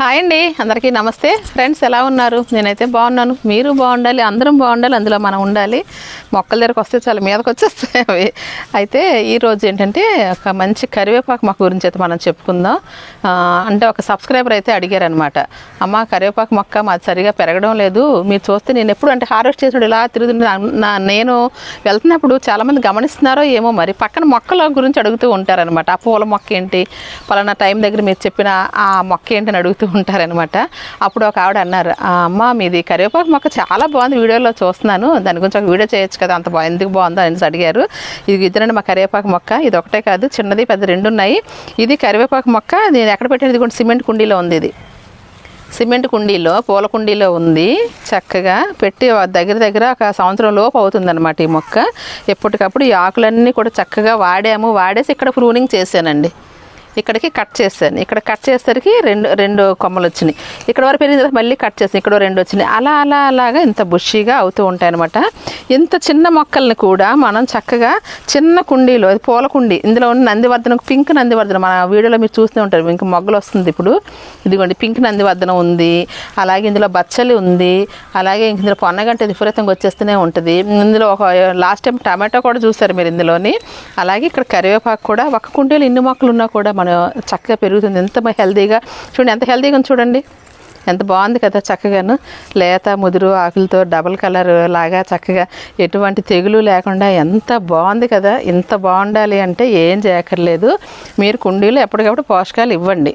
Hi అండి అందరికీ నమస్తే. ఫ్రెండ్స్ ఎలా ఉన్నారు? నేనైతే బాగున్నాను. మీరు బాగుండాలి అందరం బాగుండాలి అందులో మనం ఉండాలి. మొక్కల దగ్గరకు వస్తే చాలా మీదకి వచ్చేస్తాయి అవి. అయితే ఈరోజు ఏంటంటే ఒక మంచి కరివేపాకు మొక్క గురించి అయితే మనం చెప్పుకుందాం. అంటే ఒక సబ్స్క్రైబర్ అయితే అడిగారనమాట అమ్మ కరివేపాకు మొక్క మాది సరిగా పెరగడం లేదు. మీరు చూస్తే నేను ఎప్పుడు అంటే హార్వెస్ట్ చేసినప్పుడు ఇలా తిరుగుతుంటే నా- నేను వెళ్తున్నప్పుడు చాలామంది గమనిస్తున్నారో ఏమో మరి. పక్కన మొక్కల గురించి అడుగుతూ ఉంటారనమాట ఆ పూల మొక్క ఏంటి? పలానా టైం దగ్గర మీరు చెప్పిన ఆ మొక్క ఏంటని అడుగుతూ ఉంటారనమాట అప్పుడు ఒక ఆవిడ అన్నారు "ఆ, అమ్మ మీది కరివేపాకు మొక్క చాలా బాగుంది వీడియోలో చూస్తున్నాను. దాని గురించి ఒక వీడియో చేయొచ్చు కదా అంత బాగుంది ఎందుకు బాగుందో అనేసి అడిగారు. ఇది ఇద్దరండి మా కరివేపాకు మొక్క ఇది ఒకటే కాదు చిన్నది పెద్ద రెండు ఉన్నాయి. ఇది కరివేపాకు మొక్క నేను ఎక్కడ పెట్టాను ఇది కూడా సిమెంట్ కుండీలో ఉంది ఇది. సిమెంట్ కుండీలో పూల కుండీలో ఉంది. చక్కగా పెట్టి దగ్గర దగ్గర ఒక సంవత్సరం లోపు అవుతుందన్నమాట ఈ మొక్క. ఎప్పటికప్పుడు ఈ ఆకులన్నీ కూడా చక్కగా వాడాము. వాడేసి ఇక్కడ ప్రూనింగ్ చేశానండి. ఇక్కడికి కట్ చేశాను. ఇక్కడ కట్ చేసేసరికి రెండు రెండు కొమ్మలు వచ్చినాయి. ఇక్కడ వరకు పెరిగిన తర్వాత మళ్ళీ కట్ చేసాను ఇక్కడ రెండు వచ్చినాయి. అలా అలా అలాగా ఇంత బుషీగా అవుతూ ఉంటాయి అనమాట ఇంత చిన్న మొక్కల్ని కూడా మనం చక్కగా చిన్న కుండీలో అది పూల కుండీ ఇందులో ఉన్న నందివర్ధనం పింక్ నందివర్ధనం మన వీడియోలో మీరు చూస్తూ ఉంటారు. ఇంక మొగ్గలు వస్తుంది ఇప్పుడు. ఇదిగోండి పింక్ నందివర్ధనం ఉంది. అలాగే ఇందులో బచ్చలి ఉంది. అలాగే ఇంక ఇందులో పొన్నగంట విపరీతంగా వచ్చేస్తూనే ఉంటుంది. ఇందులో ఒక లాస్ట్ టైం టమాటో కూడా చూసారు మీరు ఇందులోని. అలాగే ఇక్కడ కరివేపాకు కూడా ఒక కుండీలో ఇన్ని మొక్కలు ఉన్నా కూడా మనం చక్కగా పెరుగుతుంది. ఎంత హెల్తీగా చూడండి ఎంత హెల్తీగా చూడండి. ఎంత బాగుంది కదా చక్కగాను. లేత ముదురు ఆకులతో డబల్ కలర్ లాగా చక్కగా ఎటువంటి తెగులు లేకుండా ఎంత బాగుంది కదా. ఇంత బాగుండాలి అంటే ఏం చేయక్కర్లేదు. మీరు కుండీలో ఎప్పటికప్పుడు పోషకాలు ఇవ్వండి.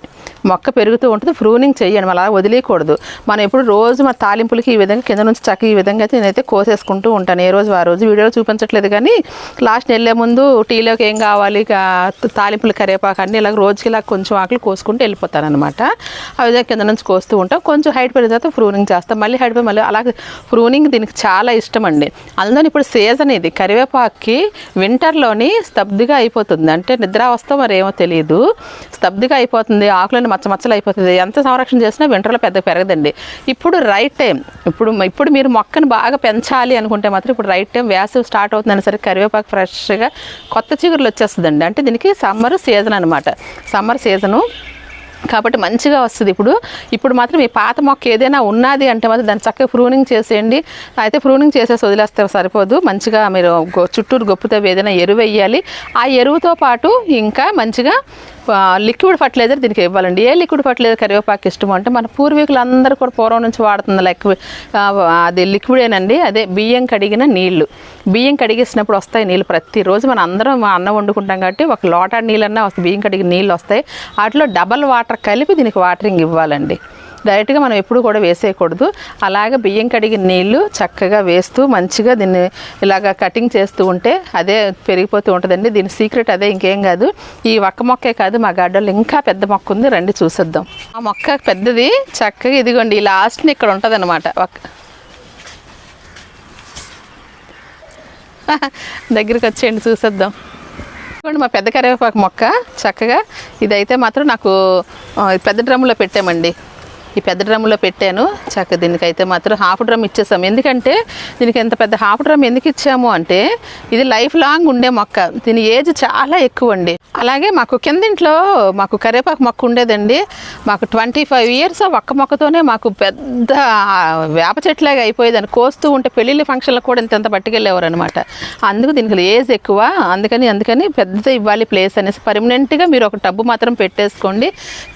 మొక్క పెరుగుతూ ఉంటుంది ప్రూనింగ్ చేయండి మళ్ళీ అలా వదిలేయకూడదు. మనం ఎప్పుడు రోజు మన తాలింపులకి ఈ విధంగా కింద నుంచి చక్కగా ఈ విధంగా అయితే నేనైతే కోసేసుకుంటూ ఉంటాను. ఏ రోజు ఆ రోజు వీడియోలో చూపించట్లేదు కానీ లాస్ట్ వెళ్ళే ముందు టీలోకి ఏం కావాలి? తాలింపులు కరేపాకు అన్ని ఇలా రోజుకి ఇలా కొంచెం ఆకులు కోసుకుంటూ వెళ్ళిపోతాను అనమాట ఆ విధంగా కింద నుంచి కోస్తూ ఉంటాం. కొంచెం హైట్ పెరిగిన తర్వాత ఫ్రూనింగ్ చేస్తాం. మళ్ళీ హైట్ పెరిగి మళ్ళీ అలాగే ప్రూనింగ్ దీనికి చాలా ఇష్టం అండి. అందులో ఇప్పుడు సీజన్ ఇది. కరివేపాకుకి వింటర్లోని స్తబ్దిగా అయిపోతుంది. అంటే నిద్రావస్థ మరి ఏమో తెలియదు స్తబ్దిగా అయిపోతుంది. ఆకులను మచ్చ మచ్చలు అయిపోతుంది. ఎంత సంరక్షణ చేసినా వింటర్లో పెద్ద పెరగదండి. ఇప్పుడు రైట్ టైం ఇప్పుడు ఇప్పుడు మీరు మొక్కను బాగా పెంచాలి అనుకుంటే మాత్రం ఇప్పుడు రైట్ టైం వేసవి స్టార్ట్ అవుతుందని సరే కరివేపాకు ఫ్రెష్గా కొత్త చిగురులు వచ్చేస్తుందండి. అంటే దీనికి సమ్మర్ సీజన్ అనమాట సమ్మర్ సీజను కాబట్టి మంచిగా వస్తుంది ఇప్పుడు. ఇప్పుడు మాత్రం ఈ పాత మొక్క ఏదైనా ఉన్నది అంటే మాత్రం దాన్ని చక్కగా ప్రూనింగ్ చేసేయండి. అయితే ప్రూనింగ్ చేసేసి వదిలేస్తే సరిపోదు. మంచిగా మీరు గొ- చుట్టూరు గొప్పతో ఏదైనా ఎరువు వేయాలి. ఆ ఎరువుతో పాటు ఇంకా మంచిగా లిక్విడ్ ఫర్టిలైజర్ దీనికి ఇవ్వాలండి. ఏ లిక్విడ్ ఫర్టిలైజర్ కరివేపాకు ఇష్టం అంటే మన పూర్వీకులందరూ కూడా పూర్వం నుంచి వాడుతున్న లిక్విడ్ అది లిక్విడేనండి. అదే బియ్యం కడిగిన నీళ్ళు బియ్యం కడిగేసినప్పుడు వస్తాయి నీళ్ళు ప్రతిరోజు. మనం అందరం అన్నం వండుకుంటాం కాబట్టి ఒక లోటా నీళ్ళన్నా వస్తాయి. బియ్యం కడిగిన నీళ్ళు వస్తాయి. వాటిలో డబల్ వాటర్ కలిపి దీనికి వాటరింగ్ ఇవ్వాలండి. డైరెక్ట్గా మనం ఎప్పుడు కూడా వేసేయకూడదు. అలాగే బియ్యం కడిగిన నీళ్ళు చక్కగా వేస్తూ మంచిగా దీన్ని ఇలాగ కటింగ్ చేస్తూ ఉంటే అదే పెరిగిపోతూ ఉంటుందండి. దీని సీక్రెట్ అదే ఇంకేం కాదు. ఈ ఒక్క మొక్కే కాదు మా గార్డెన్లో ఇంకా పెద్ద మొక్క ఉంది. రండి చూసేద్దాం. ఆ మొక్క పెద్దది చక్కగా ఇదిగోండి ఈ లాస్ట్ని ఇక్కడ ఉంటుంది అనమాట దగ్గరికి వచ్చేయండి చూసేద్దాం. ఇదిగోండి మా పెద్ద కరివేపాకు మొక్క చక్కగా. ఇదైతే మాత్రం నాకు పెద్ద డ్రమ్లో పెట్టామండి. ఈ పెద్ద డ్రమ్లో పెట్టాను. చక్క దీనికైతే మాత్రం హాఫ్ డ్రమ్ ఇచ్చేసాము. ఎందుకంటే దీనికి ఎంత పెద్ద హాఫ్ డ్రమ్ ఎందుకు ఇచ్చాము అంటే ఇది లైఫ్ లాంగ్ ఉండే మొక్క. దీని ఏజ్ చాలా ఎక్కువ అండి. అలాగే మాకు కిందింట్లో మాకు కరివేపాకు మొక్క ఉండేదండి. మాకు ట్వంటీ ఫైవ్ ఇయర్స్ ఒక్క మొక్కతోనే మాకు పెద్ద వేప చెట్లాగా అయిపోయేదని కోస్తూ ఉంటే పెళ్ళిళ్ళ ఫంక్షన్లకు కూడా ఇంత పట్టుకెళ్ళేవారు అనమాట అందుకు దీనికి ఏజ్ ఎక్కువ. అందుకని అందుకని పెద్ద ఇవ్వాలి ప్లేస్ అనేసి పర్మనెంట్గా మీరు ఒక టబ్బు మాత్రం పెట్టేసుకోండి.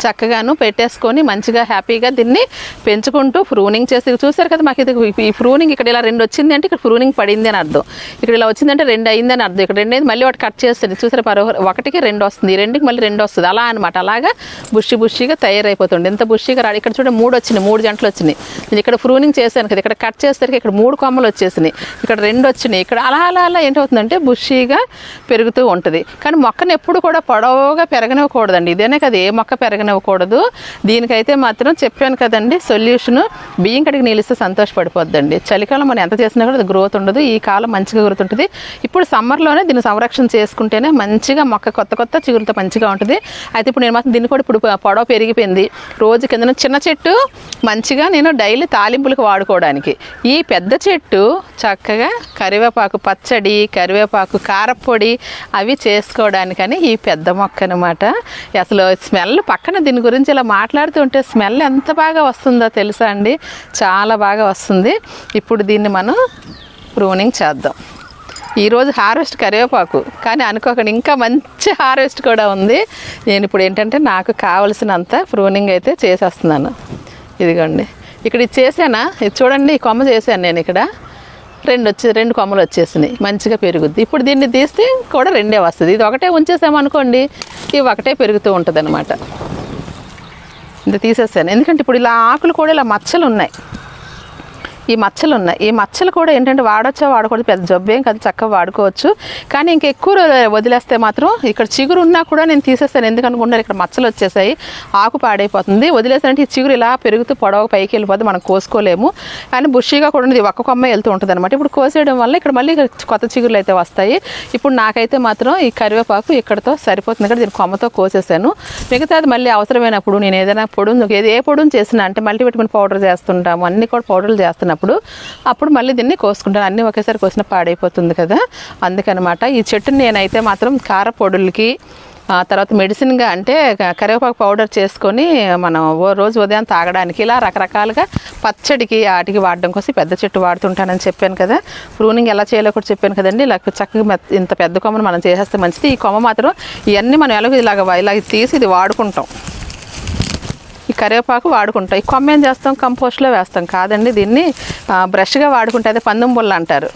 చక్కగాను పెట్టేసుకొని మంచిగా హ్యాపీగా దీన్ని పెంచుకుంటూ ప్రూనింగ్ చేసి చూసారు కదా మాకు ఇది ఈ ప్రూనింగ్ ఇక్కడ ఇలా రెండు వచ్చింది అంటే ఇక్కడ ప్రూనింగ్ పడింది అని అర్థం. ఇక్కడ ఇలా వచ్చిందంటే రెండు అయిందని అర్థం. ఇక్కడ రెండు అయింది మళ్ళీ ఒకటి కట్ చేస్తుంది. చూసారు పరో ఒకటికి రెండు వస్తుంది. రెండుకి మళ్ళీ రెండు వస్తుంది. అలా అనమాట అలాగా బుషి బుషిగా తయారైపోతుంది. ఎంత బుషిగా రాడు. ఇక్కడ చూడండి మూడు వచ్చినాయి మూడు జంటలు వచ్చినాయి. నేను ఇక్కడ ప్రూనింగ్ చేశాను కదా ఇక్కడ కట్ చేసేసరికి ఇక్కడ మూడు కొమ్మలు వచ్చేసినాయి. ఇక్కడ రెండు వచ్చినాయి. ఇక్కడ అలా అలా అలా ఏంటవుతుందంటే బుషిగా పెరుగుతూ ఉంటుంది. కానీ మొక్కను ఎప్పుడు కూడా పొడవుగా పెరగనివ్వకూడదండి. ఇదేనే కదా ఏ మొక్క పెరగనివ్వకూడదు. దీనికైతే మాత్రం చెప్పాను చెప్పాను కదండి సొల్యూషన్. బియ్యం కడిగి నీళ్ళిస్తే సంతోషపడిపోద్దండి. చలికాలం మనం ఎంత చేసినా కూడా అది గ్రోత్ ఉండదు ఈ కాలం మంచిగా గ్రోత్ ఉంటుంది ఇప్పుడు సమ్మర్లోనే దీన్ని సంరక్షణ చేసుకుంటేనే మంచిగా మొక్క కొత్త కొత్త చిగురుతో మంచిగా ఉంటుంది. అయితే ఇప్పుడు నేను మాత్రం దీన్ని కూడా ఇప్పుడు పొడవ పెరిగిపోయింది. రోజు కింద చిన్న చెట్టు మంచిగా నేను డైలీ తాలింపులకు వాడుకోవడానికి. ఈ పెద్ద చెట్టు చక్కగా కరివేపాకు పచ్చడి కరివేపాకు కారపొడి అవి చేసుకోవడానికని ఈ పెద్ద మొక్క అనమాట అసలు స్మెల్ పక్కన దీని గురించి ఇలా మాట్లాడుతుంటే స్మెల్ ఎంత ఎంత బాగా వస్తుందో తెలుసా అండి? చాలా బాగా వస్తుంది. ఇప్పుడు దీన్ని మనం ప్రూనింగ్ చేద్దాం. ఈరోజు హార్వెస్ట్ కరివేపాకు. కానీ అనుకోకండి ఇంకా మంచి హార్వెస్ట్ కూడా ఉంది. నేను ఇప్పుడు ఏంటంటే నాకు కావలసినంత ప్రూనింగ్ అయితే చేసేస్తున్నాను. ఇదిగోండి. ఇక్కడ ఇది చేసానా ఇది చూడండి ఈ కొమ్మ చేశాను నేను ఇక్కడ. రెండు వచ్చి రెండు కొమ్మలు వచ్చేసినాయి. మంచిగా పెరుగుద్ది. ఇప్పుడు దీన్ని తీస్తే కూడా రెండే వస్తుంది. ఇది ఒకటే ఉంచేసామనుకోండి ఇవి ఒకటే పెరుగుతూ ఉంటుంది అనమాట ఇంత తీసేసాను. ఎందుకంటే ఇప్పుడు ఇలా ఆకులు కూడా ఇలా మచ్చలు ఉన్నాయి ఈ మచ్చలు ఉన్నాయి ఈ మచ్చలు కూడా ఏంటంటే వాడొచ్చా వాడకూడదు పెద్ద జబ్బేం కాదు చక్కగా వాడుకోవచ్చు. కానీ ఇంకా ఎక్కువ వదిలేస్తే మాత్రం ఇక్కడ చిగురు ఉన్నా కూడా నేను తీసేస్తాను. ఎందుకనుకుంటారు ఇక్కడ మచ్చలు వచ్చేసాయి ఆకు పాడైపోతుంది. వదిలేసానంటే ఈ చిగురు ఇలా పెరుగుతూ పొడవ పైకి వెళ్ళిపోతే మనం కోసుకోలేము. కానీ బుషిగా కూడా ఉంది ఒక్క కొమ్మ వెళ్తూ ఉంటుంది అనమాట ఇప్పుడు కోసేయడం వల్ల ఇక్కడ మళ్ళీ కొత్త చిగురులు అయితే వస్తాయి. ఇప్పుడు నాకైతే మాత్రం ఈ కరివేపాకు ఇక్కడతో సరిపోతుంది. ఇక్కడ దీని కొమ్మతో కోసేసాను. మిగతాది మళ్ళీ అవసరమైనప్పుడు నేను ఏదైనా పొడును ఏది ఏ పొడును చేసినా అంటే మల్టీవిటమిన్ పౌడర్ చేస్తుంటాము. అన్ని కూడా పౌడర్లు వచ్చినప్పుడు అప్పుడు మళ్ళీ దీన్ని కోసుకుంటాను. అన్నీ ఒకేసారి కోసిన పాడైపోతుంది కదా. అందుకనమాట ఈ చెట్టుని నేనైతే మాత్రం కారపొడులకి ఆ తర్వాత మెడిసిన్గా అంటే కరివేపాకు పౌడర్ చేసుకొని మనం ఓ రోజు ఉదయం తాగడానికి ఇలా రకరకాలుగా పచ్చడికి వాటికి వాడడం కోసం పెద్ద చెట్టు వాడుతుంటానని చెప్పాను కదా. ప్రూనింగ్ ఎలా చేయాలో కూడా చెప్పాను కదండి. ఇలా చక్కగా ఇంత పెద్ద కొమ్మను మనం చేసేస్తే మంచిది. ఈ కొమ్మ మాత్రం ఇవన్నీ మనం ఎలాగో ఇలాగ ఇలాగ తీసి ఇది వాడుకుంటాం. ఈ కరివేపాకు వాడుకుంటాం. ఈ కొమ్మ ఏం చేస్తాం? కంపోస్ట్లో వేస్తాం. కాదండి దీన్ని బ్రష్గా వాడుకుంటే అదే పందెం బుల్ల అంటారు.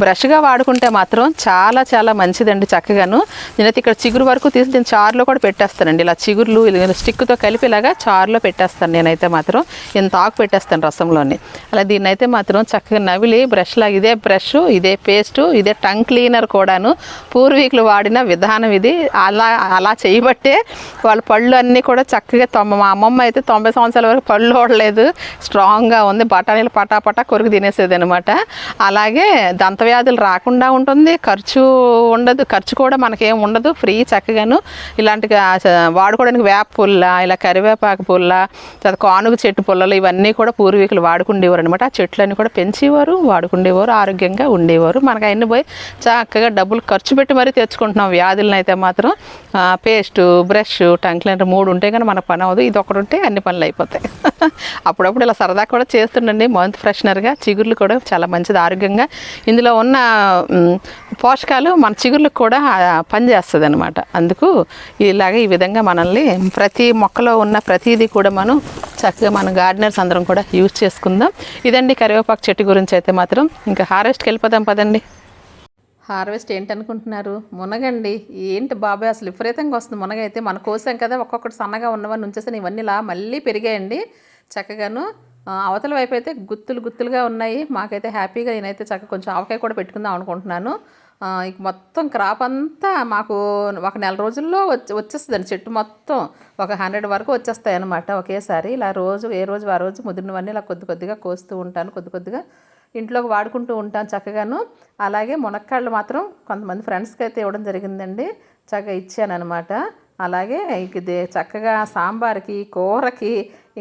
బ్రష్గా వాడుకుంటే మాత్రం చాలా చాలా మంచిదండి చక్కగాను. నేనైతే ఇక్కడ చిగురు వరకు తీసి నేను చారులో కూడా పెట్టేస్తానండి. ఇలా చిగురులు ఇలా స్టిక్తో కలిపి ఇలాగా చారులో పెట్టేస్తాను నేనైతే మాత్రం. ఇంత ఆకు పెట్టేస్తాను రసంలోని. అలా దీన్ని అయితే మాత్రం చక్కగా నవిలి బ్రష్లా ఇదే బ్రష్ ఇదే పేస్టు ఇదే టంగ్ క్లీనర్ కూడాను. పూర్వీకులు వాడిన విధానం ఇది. అలా అలా చేయబట్టే వాళ్ళ పళ్ళు అన్నీ కూడా చక్కగా తొమ్మ మా అమ్మమ్మ అయితే తొంభై సంవత్సరాల వరకు పళ్ళు ఓడలేదు స్ట్రాంగ్గా ఉంది. బఠానీలు పటా పటా తినేసేది అనమాట అలాగే వ్యాధులు రాకుండా ఉంటుంది. ఖర్చు ఉండదు. ఖర్చు కూడా మనకేం ఉండదు. ఫ్రీ చక్కగాను ఇలాంటి వాడుకోవడానికి వేప పుల్ల ఇలా కరివేపాకు పుల్ల తర్వాత కానుగ చెట్టు పుల్లలు ఇవన్నీ కూడా పూర్వీకులు వాడుకుండేవారు అనమాట ఆ చెట్లన్నీ కూడా పెంచేవారు వాడుకుండేవారు ఆరోగ్యంగా ఉండేవారు. మనకు అవన్నీ పోయి చక్కగా డబ్బులు ఖర్చు పెట్టి మరీ తెచ్చుకుంటున్నాం. వ్యాధులను అయితే మాత్రం పేస్టు బ్రష్ టంగ్ క్లీనర్ మూడు ఉంటే కానీ మనకు పని అవ్వదు. ఇది ఒకటి ఉంటే అన్ని పనులు అయిపోతాయి. అప్పుడప్పుడు ఇలా సరదా కూడా చేస్తుండండి. మంత్ ఫ్రెషనర్గా చిగుర్లు కూడా చాలా మంచిది. ఆరోగ్యంగా ఇందులో ఉన్న పోషకాలు మన చిగుర్లకు కూడా పనిచేస్తుంది అనమాట అందుకు ఇలాగ ఈ విధంగా మనల్ని ప్రతి మొక్కలో ఉన్న ప్రతిదీ కూడా మనం చక్కగా మన గార్డెనర్స్ అందరం కూడా యూజ్ చేసుకుందాం. ఇదండి కరివేపాకు చెట్టు గురించి అయితే మాత్రం. ఇంకా హార్వెస్ట్కి వెళ్ళిపోదాం పదండి. హార్వెస్ట్ ఏంటనుకుంటున్నారు? మునగండి. ఏంటి బాబాయ్ అసలు విపరీతంగా వస్తుంది మునగ అయితే మన కోసాం కదా ఒక్కొక్కటి సన్నగా ఉన్నవన్నీ ఉంచేసాను ఇవన్నీ ఇలా మళ్ళీ పెరిగాయండి. చక్కగాను అవతల వైపు అయితే గుత్తులు గుత్తులుగా ఉన్నాయి. మాకైతే హ్యాపీగా నేనైతే చక్కగా కొంచెం ఆవకాయ కూడా పెట్టుకుందాం అనుకుంటున్నాను. ఇక మొత్తం క్రాప్ అంతా మాకు ఒక నెల రోజుల్లో వచ్చి వచ్చేస్తుందండి. చెట్టు మొత్తం ఒక హండ్రెడ్ వరకు వచ్చేస్తాయి అనమాట ఒకేసారి. ఇలా రోజు ఏ రోజు ఆ రోజు ముదిరినవన్నీ ఇలా కొద్ది కొద్దిగా కోస్తూ ఉంటాను కొద్ది కొద్దిగా ఇంట్లోకి వాడుకుంటూ ఉంటాను చక్కగాను. అలాగే మునక్కాళ్ళు మాత్రం కొంతమంది ఫ్రెండ్స్కి అయితే ఇవ్వడం జరిగిందండి. చక్కగా ఇచ్చాను అనమాట అలాగే ఇది చక్కగా సాంబార్కి కూరకి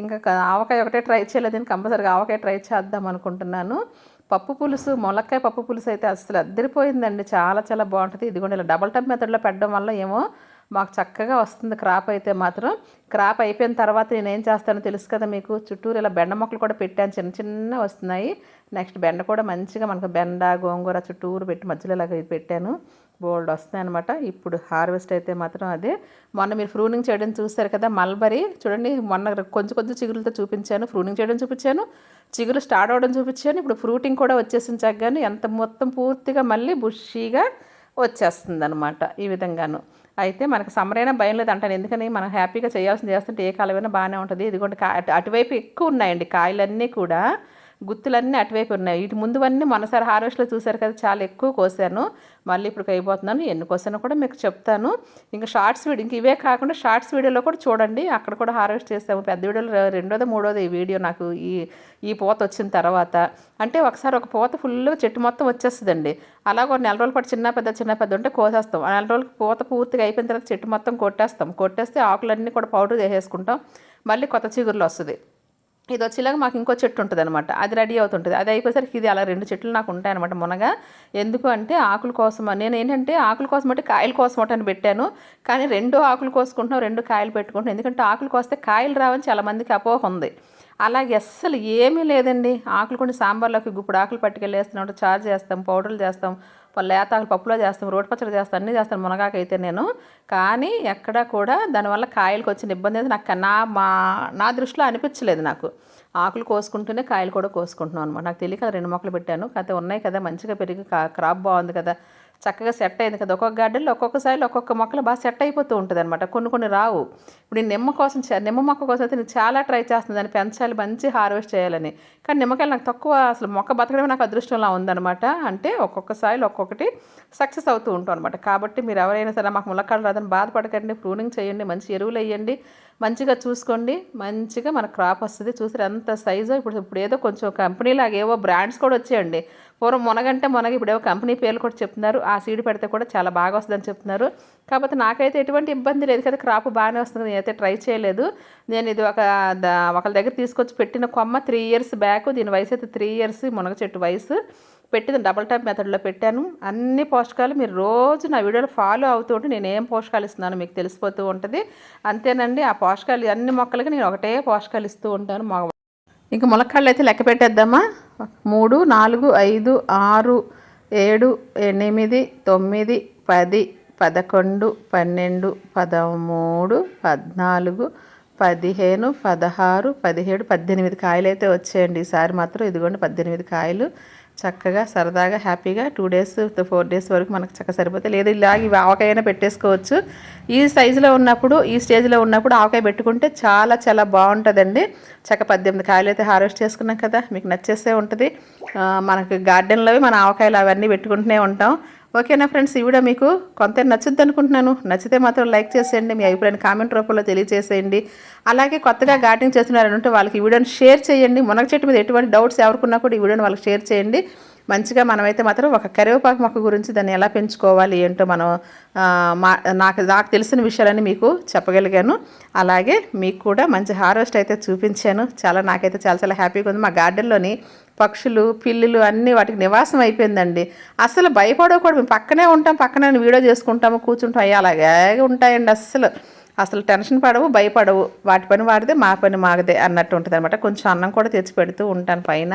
ఇంకా ఆవకాయ ఒకటే ట్రై చేయలేదని కంపల్సరీగా ఆవకాయ ట్రై చేద్దాం అనుకుంటున్నాను. పప్పు పులుసు ములక్కాయ పప్పు పులుసు అయితే అసలు అద్దరిపోయిందండి. చాలా చాలా బాగుంటుంది. ఇదిగోండి ఇలా డబల్ టప్ మెథడ్లో పెట్టడం వల్ల ఏమో మాకు చక్కగా వస్తుంది క్రాప్ అయితే మాత్రం. క్రాప్ అయిపోయిన తర్వాత నేను ఏం చేస్తానో తెలుసు కదా మీకు. చుట్టూరు ఇలా బెండ మొక్కలు కూడా పెట్టాను. చిన్న చిన్న వస్తున్నాయి. నెక్స్ట్ బెండ కూడా మంచిగా మనకు బెండ గోంగూర చుట్టూరు పెట్టి మధ్యలో ఇలాగ ఇది పెట్టాను. బోల్డ్ వస్తాయి అనమాట ఇప్పుడు హార్వెస్ట్ అయితే మాత్రం అదే. మొన్న మీరు ఫ్రూనింగ్ చేయడం చూస్తారు కదా మల్బరీ. చూడండి మొన్న కొంచెం కొంచెం చిగురులతో చూపించాను ఫ్రూనింగ్ చేయడం చూపించాను. చిగురు స్టార్ట్ అవ్వడం చూపించాను. ఇప్పుడు ఫ్రూటింగ్ కూడా వచ్చేసిన చక్కగాను. ఎంత మొత్తం పూర్తిగా మళ్ళీ బుషీగా వచ్చేస్తుంది అనమాట ఈ విధంగాను. అయితే మనకు సమ్మర్ అయినా భయం లేదు అంటాను ఎందుకని? మనం హ్యాపీగా చేయాల్సింది చేస్తుంటే ఏ కాలమైనా బాగానే ఉంటుంది. ఇదిగోండి కా అటువైపు ఎక్కువ ఉన్నాయండి కాయలన్నీ కూడా. గుత్తులన్నీ అటువైపు ఉన్నాయి. ఇటు ముందువన్నీ మొన్నసారి హార్వెస్ట్లో చూశారు కదా చాలా ఎక్కువ కోసాను. మళ్ళీ ఇప్పుడు అయిపోతున్నాను. ఎన్ని కోసానో కూడా మీకు చెప్తాను. ఇంకా షార్ట్స్ వీడియో ఇంక ఇవే కాకుండా షార్ట్స్ వీడియోలో కూడా చూడండి. అక్కడ కూడా హార్వెస్ట్ చేసాము. పెద్ద వీడియోలో రెండోదో మూడోది ఈ వీడియో నాకు ఈ ఈ పూత వచ్చిన తర్వాత. అంటే ఒకసారి ఒక పూత ఫుల్గా చెట్టు మొత్తం వచ్చేస్తుందండి. అలాగ ఒక నెల రోజుల పాటు చిన్న పెద్ద చిన్న పెద్ద ఉంటే కోసేస్తాం. ఆ నెల రోజులకి పూత పూర్తిగా అయిపోయిన తర్వాత చెట్టు మొత్తం కొట్టేస్తాం. కొట్టేస్తే ఆకులన్నీ కూడా పౌడర్ చేసేసుకుంటాం మళ్ళీ కొత్త చిగురులు వస్తుంది. ఇది వచ్చేలాగా మాకు ఇంకో చెట్టు ఉంటుంది అనమాట అది రెడీ అవుతుంటుంది. అది అయిపోయేసరికి ఇది అలా రెండు చెట్లు నాకు ఉంటాయి అనమాట మునగ. ఎందుకు అంటే ఆకుల కోసం నేను ఏంటంటే ఆకుల కోసం అంటే కాయల కోసం అని పెట్టాను. కానీ రెండు ఆకులు కోసుకుంటున్నాం రెండు కాయలు పెట్టుకుంటున్నాం ఎందుకంటే ఆకులు కోస్తే కాయలు రావని చాలామందికి అపోహ ఉంది. అలాగే అస్సలు ఏమీ లేదండి. ఆకులు కొన్ని సాంబార్లోకి గుప్పుడు ఆకులు పట్టుకెళ్ళేస్తున్నాం చార్జ్ చేస్తాం పౌడర్లు చేస్తాం లేతాకులు పప్పులో చేస్తాం రోటి పచ్చడి చేస్తాను అన్నీ చేస్తాను మునగాకైతే నేను. కానీ ఎక్కడా కూడా దానివల్ల కాయలకు వచ్చిన ఇబ్బంది అయితే నాకు నా మా నా దృష్టిలో అనిపించలేదు నాకు. ఆకులు కోసుకుంటూనే కాయలు కూడా కోసుకుంటున్నాం అనమాట నాకు తెలియక రెండు మొక్కలు పెట్టాను. కాకపోతే ఉన్నాయి కదా మంచిగా పెరిగి క్రాప్ బాగుంది కదా. చక్కగా సెట్ అయింది కదా. ఒక్కొక్క గార్డెన్లో ఒక్కొక్కసారి ఒక్కొక్క మొక్కలు బాగా సెట్ అయిపోతూ ఉంటుంది అనమాట కొన్ని కొన్ని రావు. ఇప్పుడు నిమ్మ కోసం నిమ్మ మొక్క కోసం అయితే నేను చాలా ట్రై చేస్తుంది దాన్ని పెంచాలి మంచి హార్వెస్ట్ చేయాలని. కానీ నిమ్మకాయలు నాకు తక్కువ అసలు మొక్క బతకడమే నాకు అదృష్టంలా ఉందనమాట అంటే ఒక్కొక్కసారి ఒక్కొక్కటి సక్సెస్ అవుతూ ఉంటాం అనమాట కాబట్టి మీరు ఎవరైనా సరే మాకు ములక్కాడలు రాదని బాధపడకండి. ప్రూనింగ్ చేయండి మంచి ఎరువులు వేయండి. మంచిగా చూసుకోండి. మంచిగా మన క్రాప్ వస్తుంది. చూసారు ఎంత సైజు? ఇప్పుడు ఇప్పుడు ఏదో కొంచెం కంపెనీలాగా ఏవో బ్రాండ్స్ కూడా వచ్చాయండి. పూర్వం మునగంటే మునగ ఇప్పుడు ఏవో కంపెనీ పేర్లు కూడా చెప్తున్నారు. ఆ సీడ్ పెడితే కూడా చాలా బాగా వస్తుందని చెప్తున్నారు. కాకపోతే నాకైతే ఎటువంటి ఇబ్బంది లేదు కదా క్రాప్ బాగానే వస్తుంది నేనైతే ట్రై చేయలేదు. నేను ఇది ఒక ఒకళ్ళ దగ్గర తీసుకొచ్చి పెట్టిన కొమ్మ త్రీ ఇయర్స్ బ్యాక్ దీని వయసు అయితే త్రీ ఇయర్స్ మునగ చెట్టు వయసు. పెట్టిన డబల్ టాప్ మెథడ్లో పెట్టాను. అన్ని పోషకాలు మీరు రోజు నా వీడియోలో ఫాలో అవుతూ ఉంటే నేను ఏం పోషకాలు ఇస్తున్నాను మీకు తెలిసిపోతూ ఉంటుంది. అంతేనండి ఆ పోషకాలు అన్ని మొక్కలకి నేను ఒకటే పోషకాలు ఇస్తూ ఉంటాను. మా ఇంక ములక్కాళ్ళు అయితే లెక్క పెట్టేద్దామా? మూడు నాలుగు ఐదు ఆరు ఏడు ఎనిమిది తొమ్మిది పది పదకొండు పన్నెండు పదమూడు పద్నాలుగు పదిహేను పదహారు పదిహేడు పద్దెనిమిది కాయలు అయితే వచ్చాయండి. ఈసారి మాత్రం ఇదిగోండి పద్దెనిమిది కాయలు. చక్కగా సరదాగా హ్యాపీగా టూ డేస్ ఫోర్ డేస్ వరకు మనకు చక్కగా సరిపోతే. లేదు ఇలాగ ఇవి ఆవకాయైనా పెట్టేసుకోవచ్చు. ఈ సైజులో ఉన్నప్పుడు ఈ స్టేజ్లో ఉన్నప్పుడు ఆవకాయ పెట్టుకుంటే చాలా చాలా బాగుంటుందండి. చక్క పద్దెనిమిది కాయలు అయితే హార్వెస్ట్ చేసుకున్నాం కదా మీకు నచ్చేస్తే ఉంటుంది. మనకు గార్డెన్లో మన ఆవకాయలు అవన్నీ పెట్టుకుంటూనే ఉంటాం. ఓకేనా ఫ్రెండ్స్ ఈ వీడియో మీకు కొంత నచ్చుద్ది అనుకుంటున్నాను. నచ్చితే మాత్రం లైక్ చేసేయండి మీ అభిప్రాయాన్ని కామెంట్ రూపంలో తెలియజేసేయండి. అలాగే కొత్తగా గార్డెనింగ్ ఉంటే వాళ్ళకి ఈ వీడియోని షేర్ చేయండి. మునగ చెట్టు మీద ఎటువంటి డౌట్స్ ఎవరికున్నా కూడా ఈ వీడియోని వాళ్ళకి షేర్ చేయండి. మంచిగా మనమైతే మాత్రం ఒక కరివేపాకు మొక్క గురించి దాన్ని ఎలా పెంచుకోవాలి ఏంటో మనం మా నాకు నాకు తెలిసిన విషయాలని మీకు చెప్పగలిగాను. అలాగే మీకు కూడా మంచి హార్వెస్ట్ అయితే చూపించాను. చాలా నాకైతే చాలా చాలా హ్యాపీగా ఉంది. మా గార్డెన్లోని పక్షులు పిల్లులు అన్నీ వాటికి నివాసం అయిపోయిందండి. అసలు భయపడకూడదు. మేము పక్కనే ఉంటాం పక్కనే వీడియో చేసుకుంటాము కూర్చుంటాం. అయ్యి అలాగే ఉంటాయండి అస్సలు. అసలు టెన్షన్ పడవు భయపడవు. వాటి పని వాడితే మా పని మాగదే అన్నట్టు ఉంటుంది అనమాట కొంచెం అన్నం కూడా తెచ్చి పెడుతూ ఉంటాను పైన.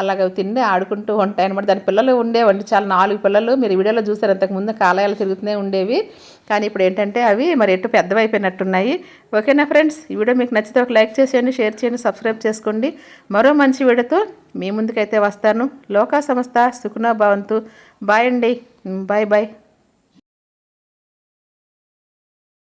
అలాగే తిండి ఆడుకుంటూ ఉంటాయి అనమాట దాని పిల్లలు ఉండేవండి. చాలా నాలుగు పిల్లలు. మీరు వీడియోలో చూసారు ఇంతకుముందు కాలయాలు తిరుగుతూనే ఉండేవి. కానీ ఇప్పుడు ఏంటంటే అవి మరి ఎటు పెద్దవైపోయినట్టున్నాయి. ఓకేనా ఫ్రెండ్స్? ఈ వీడియో మీకు నచ్చితే ఒక లైక్ చేసేయండి షేర్ చేయండి సబ్స్క్రైబ్ చేసుకోండి. మరో మంచి వీడియోతో మీ ముందుకైతే వస్తాను. లోకా సంస్థ సుకునా భవంతు. బాయ్ అండి. Bye bye